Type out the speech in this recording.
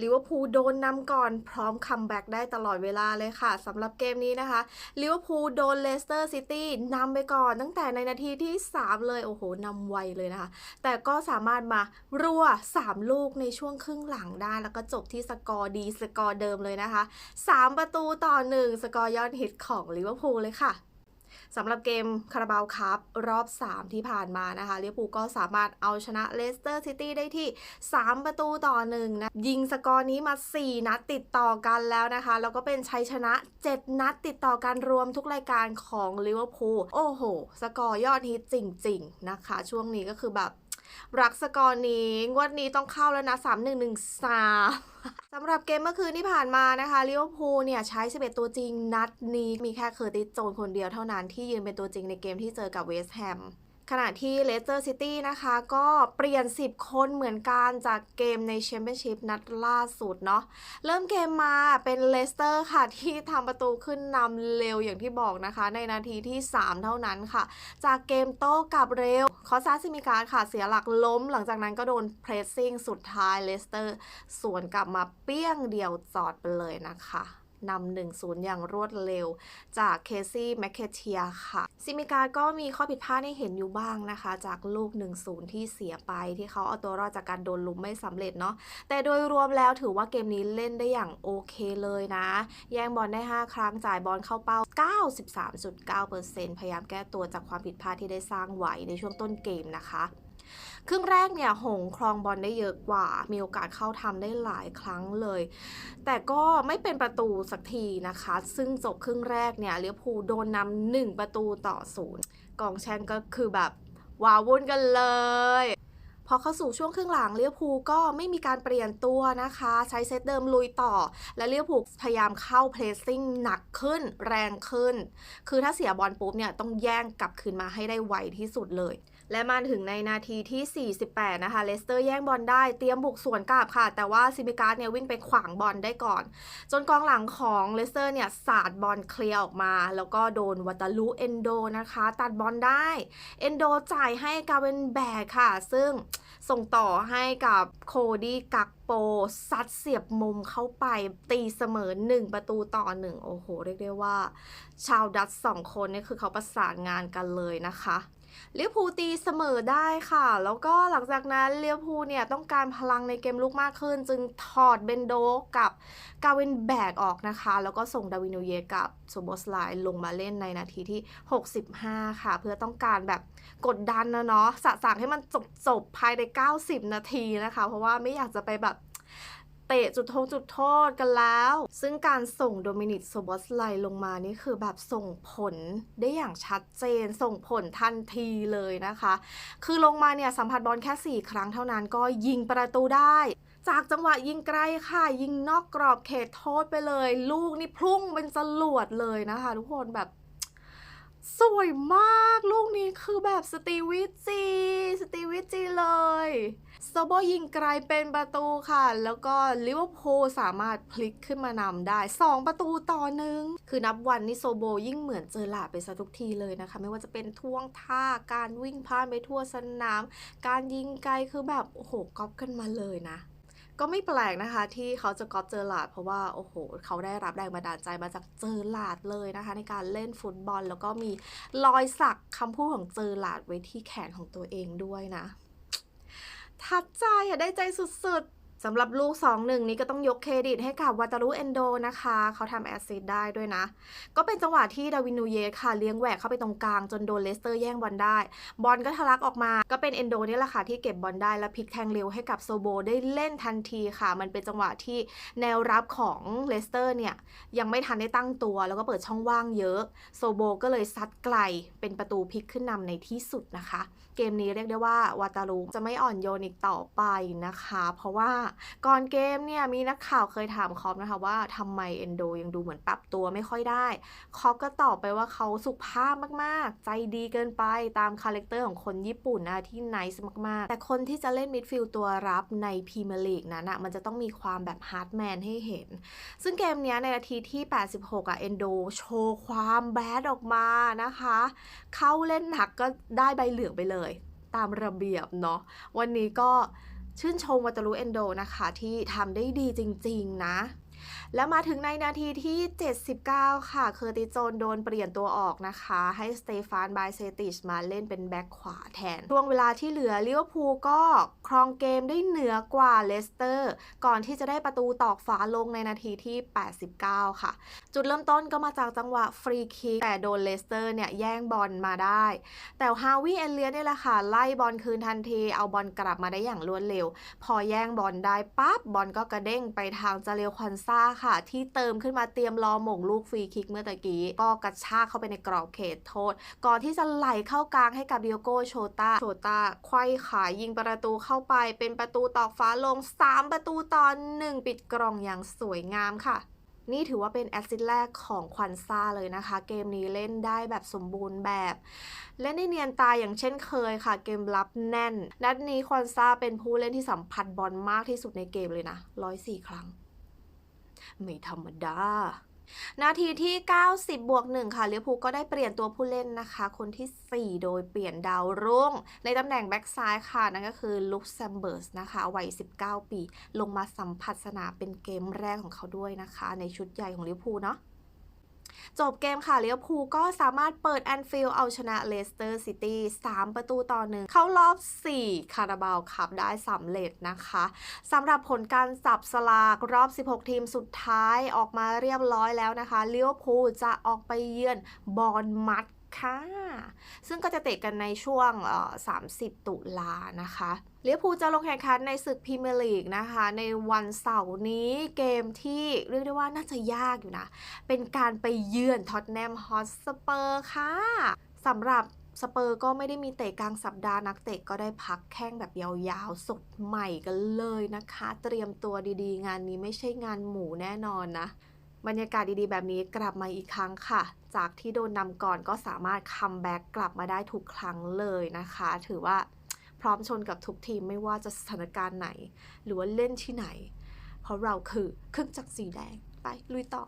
ลิเวอร์พูลโดนนำก่อนพร้อมคัมแบ็กได้ตลอดเวลาเลยค่ะสำหรับเกมนี้นะคะลิเวอร์พูลโดนเลสเตอร์ซิตี้นำไปก่อนตั้งแต่ในนาทีที่ 3 เลย โอ้โหนำไวเลยนะคะ แต่ก็สามารถมารัว 3 ลูกในช่วงครึ่งหลังได้ แล้วก็จบที่สกอร์ดีสกอร์เดิมเลยนะคะ 3 ประตูต่อ 1 สกอร์ยอดฮิตของลิเวอร์พูลเลยค่ะ สำหรับเกมคาราบาวคัพรอบ 3 ที่ผ่านมานะคะลิเวอร์พูลก็สามารถเอาชนะเลสเตอร์ซิตี้ได้ที่ 3 ประตูต่อ1นะยิงสกอร์นี้มา 4 นัดติดต่อกันแล้วนะคะ แล้วก็เป็นชัยชนะ 7 นัดติดต่อกันรวมทุกรายการของลิเวอร์พูลโอ้โห สกอร์ยอดฮิตจริง ๆ นะคะ ช่วงนี้ก็คือแบบ รักสกอร์นี้ งวดนี้ต้องเข้าแล้วนะ 3 1 1 3สำหรับเกมเมื่อคืนที่ผ่านมานะคะลิเวอร์พูลเนี่ยใช้ 11 ตัวจริงนัดนี้ มีแค่เคอร์ติสโจนคนเดียวเท่านั้นที่ยืนเป็นตัวจริงในเกมที่เจอกับเวสต์แฮม ขณะที่เลสเตอร์ซิตี้นะคะก็เปลี่ยน 10 คนเหมือนกันจากเกมในแชมเปี้ยนชิพนัดล่าสุดเนาะเริ่มเกมมาเป็นเลสเตอร์ค่ะที่ทำประตูขึ้นนำเร็วอย่างที่บอกนะคะ ในนาทีที่ 3 เท่านั้นค่ะ จากเกมโต้กลับเร็วคอซาซิมิการค่ะเสียหลักล้ม หลังจากนั้นก็โดนเพรสซิ่งสุดท้ายเลสเตอร์สวนกลับมาเปี้ยงเดียวจอดไปเลยนะคะ นำหนึ่งศูนย์อย่างรวดเร็ว จากเคซี่แมคเคเทียค่ะซิมิการก็มีข้อผิดพลาดให้เห็นอยู่บ้างนะคะ จากลูก 1-0 ที่เสียไปที่เขาเอาตัวรอดจากการโดนลุมไม่สำเร็จเนาะแต่โดยรวมแล้วถือว่าเกมนี้เล่นได้อย่างโอเคเลยนะ แย่งบอลได้ 5 ครั้งจ่ายบอลเข้าเป้า 93.9%พยายามแก้ตัวจากความผิดพลาดที่ได้สร้างไว้ในช่วงต้นเกมนะคะ ครึ่งแรกเนี่ยหงครองบอลได้เยอะกว่า มีโอกาสเข้าทำได้หลายครั้งเลย แต่ก็ไม่เป็นประตูสักทีนะคะ ซึ่งจบครึ่งแรกเนี่ยเลี้ยวภูโดนนำหนึ่งประตูต่อศูนย์กองแช่งก็คือแบบว้าวุ่นกันเลยพอเข้าสู่ช่วงครึ่งหลังเลี้ยวภูก็ไม่มีการเปลี่ยนตัวนะคะ ใช้เซตเดิมลุยต่อ และเลี้ยวภูพยายามเข้าเพรสซิ่งหนักขึ้น แรงขึ้น คือถ้าเสียบอลปุ๊บเนี่ยต้องแย่งกลับคืนมาให้ได้ไวที่สุดเลย และมาถึงในนาทีที่ 48 นะคะ เลสเตอร์แย่งบอลได้ เตรียมบุกสวนกลับค่ะ แต่ว่าซิมิการ์ดเนี่ยวิ่งไปขวางบอลได้ก่อน จนกองหลังของเลสเตอร์เนี่ยสาดบอลเคลียร์ออกมา แล้วก็โดนวัตลุเอนโดนะคะ ตัดบอลได้ เอนโดจ่ายให้กาเวนแบกค่ะ ซึ่งส่งต่อให้กับโคดี้กักโปซัดเสียบมุมเข้าไปตีเสมอ 1 ประตูต่อ 1 โอ้โห เรียกได้ว่า ชาวดัตสองคนนี่คือเขาประสานงานกันเลยนะคะ ลิเวอร์พูลตีเสมอได้ค่ะ แล้วก็หลังจากนั้นลิเวอร์พูลเนี่ยต้องการพลังในเกมลุกมากขึ้น จึงถอดเบนโดกับกาวินแบกออกนะคะ แล้วก็ส่งดาวินโนเยกับโซโบสไลลงมาเล่นในนาทีที่ 65 ค่ะ เพื่อต้องการแบบกดดันนะเนาะสะสางให้มันจบจบๆภายใน 90 นาทีนะคะ เพราะว่าไม่อยากจะไปแบบ ตะจุดโทษจุดโทษกันแล้ว ซึ่งการส่งโดมินิกโซบอสไลลงมานี่คือแบบส่งผลได้อย่างชัดเจน ส่งผลทันทีเลยนะคะ คือลงมาเนี่ยสัมผัสบอลแค่ 4 ครั้งเท่านั้นก็ยิงประตูได้จากจังหวะยิงไกลค่ะ ยิงนอกกรอบเขตโทษไปเลย ลูกนี่พุ่งเป็นจรวดเลยนะคะ ทุกคนแบบ สวยมากลูกนี้คือแบบสตีวิจี สตีวิจีเลยโซโบยิงไกลเป็นประตูค่ะ แล้วก็ลิเวอร์พูลสามารถพลิกขึ้นมานำได้ 2 ประตูต่อหนึ่งคือนับวันนี่โซโบยิ่งเหมือนเจอหลาไปซะทุกทีเลยนะคะ ไม่ว่าจะเป็นท่วงท่าการวิ่งพล่านไปทั่วสนาม การยิงไกลคือแบบโอ้โหก๊อปกันมาเลยนะ ก็ไม่แปลกนะคะ ที่เขาจะก๊อปเจอหลาด เพราะว่าโอ้โห เขาได้รับแรงบันดาลใจมาจากเจอหลาดเลยนะคะ ในการเล่นฟุตบอล แล้วก็มีรอยสักคำพูดของเจอหลาดไว้ที่แขนของตัวเองด้วยนะทัดใจอะได้ใจสุดๆ สำหรับลูก 2-1 นี้ก็ต้องยกเครดิตให้กับวาตารุเอนโดนะคะ เขาทำแอสซิสได้ด้วยนะ ก็เป็นจังหวะที่ดาวินนูเยค่ะ เลี้ยงแหวกเข้าไปตรงกลางจนโดนเลสเตอร์แย่งบอลได้ บอลก็ทะลักออกมา ก็เป็นเอนโดนี่แหละค่ะที่เก็บบอลได้และพลิกแทงเร็วให้กับโซโบได้เล่นทันทีค่ะ มันเป็นจังหวะที่แนวรับของเลสเตอร์เนี่ยยังไม่ทันได้ตั้งตัว แล้วก็เปิดช่องว่างเยอะ โซโบก็เลยซัดไกลเป็นประตูพลิกขึ้นนำในที่สุดนะคะ เกมนี้เรียกได้ว่าวาตารุจะไม่อ่อนโยนอีกต่อไปนะคะ เพราะว่าก่อนเกมเนี่ยมีนักข่าวเคยถามคอปนะคะว่าทำไมเอนโดยังดูเหมือนปรับตัวไม่ค่อยได้ คอปก็ตอบไปว่าเขาสุภาพมากๆ ใจดีเกินไปตามคาแรคเตอร์ของคนญี่ปุ่นนะที่ไนส์มากๆ แต่คนที่จะเล่นมิดฟิลด์ตัวรับในพรีเมียร์ลีกนั้นอะมันจะต้องมีความแบบฮาร์ดแมนให้เห็น ซึ่งเกมนี้ในนาทีที่ 86อะเอนโดโชว์ความแบดออกมานะคะ เข้าเล่นหนักก็ได้ใบเหลืองไปเลย ตามระเบียบเนาะวันนี้ก็ ชื่นชมวัตารุเอนโดนะคะที่ทำได้ดีจริง ๆ นะ แล้วมาถึงในนาทีที่ 79 ค่ะ เคอร์ติโจนโดนเปลี่ยนตัวออกนะคะ ให้สเตฟานบายเซติชมาเล่นเป็นแบ็คขวาแทน ช่วงเวลาที่เหลือลิเวอร์พูลก็ครองเกมได้เหนือกว่าเลสเตอร์ ก่อนที่จะได้ประตูตอกฝาลงในนาทีที่ 89 ค่ะ จุดเริ่มต้นก็มาจากจังหวะฟรีคิกแต่โดนเลสเตอร์เนี่ยแย่งบอลมาได้ แต่ฮาวิเอเลียนเนี่ยแหละค่ะ ไล่บอลคืนทันที เอาบอลกลับมาได้อย่างรวดเร็ว พอแย่งบอลได้ปั๊บบอลก็กระเด้งไปทางจาเรลควันซาค่ะ ที่เติมขึ้นมาเตรียมรอหม่งลูกฟรีคิกเมื่อตะกี้ ก็กระชากเข้าไปในกรอบเขตโทษ ก่อนที่จะไหลเข้ากลางให้กับเดิโอโกโชตาโชตาไขว้ขายิงประตูเข้าไปเป็นประตูตอกฟ้าลง 3 ประตูตอนหนึ่งปิดกล่องอย่างสวยงามค่ะนี่ถือว่าเป็นแอสซิสต์แรกของควันซ่าเลยนะคะ เกมนี้เล่นได้แบบสมบูรณ์แบบ เล่นได้เนียนตายอย่างเช่นเคยค่ะ เกมรับแน่น นัดนี้ควันซ่าเป็นผู้เล่นที่สัมผัสบอลมากที่สุดในเกมเลยนะ 104 ครั้ง ไม่ธรรมดานาทีที่ 90 บวก 1 ค่ะเลี้ยวภูก็ได้เปลี่ยนตัวผู้เล่นนะคะ คนที่ 4 โดยเปลี่ยนดาวรุ่ง ในตำแหน่งแบ็กซ้ายค่ะ นั่นก็คือลุคแซมเบิร์สนะคะวัย 19 ปี ลงมาสัมผัสสนามเป็นเกมแรกของเขาด้วยนะคะ ในชุดใหญ่ของเลี้ยวภูเนาะ จบเกมค่ะเลี้ยวภูก็สามารถเปิดแอนฟิลเอาชนะเลสเตอร์ซิตี้3ประตูต่อหนึ่งเข้ารอบ 4 คาราบาวคับได้สำเร็จนะคะสำหรับผลการสับสลากรอบ 16 ทีมสุดท้ายออกมาเรียบร้อยแล้วนะคะเลี้ยวภูจะออกไปเยือนบอลมัด ค่ะ ซึ่งก็จะเตะกันในช่วง 30 ตุลานะคะเลียวภูจะลงแข่งขันในศึกพรีเมียร์ลีกนะคะ ในวันเสาร์นี้เกมที่เรียกได้ว่าน่าจะยากอยู่นะ เป็นการไปเยือนท็อตแนมฮอตสเปอร์ค่ะสำหรับสเปอร์ก็ไม่ได้มีเตะกลางสัปดาห์นักเตะก็ได้พักแข้งแบบยาวๆ สดใหม่กันเลยนะคะ เตรียมตัวดีๆ งานนี้ไม่ใช่งานหมูแน่นอนนะ บรรยากาศดีๆ แบบนี้กลับมาอีกครั้งค่ะ จากที่โดนนำก่อนก็สามารถคัมแบ็กกลับมาได้ทุกครั้งเลยนะคะ ถือว่าพร้อมชนกับทุกทีมไม่ว่าจะสถานการณ์ไหน หรือว่าเล่นที่ไหน เพราะเราคือเครื่องจักรสีแดงไปลุยต่อ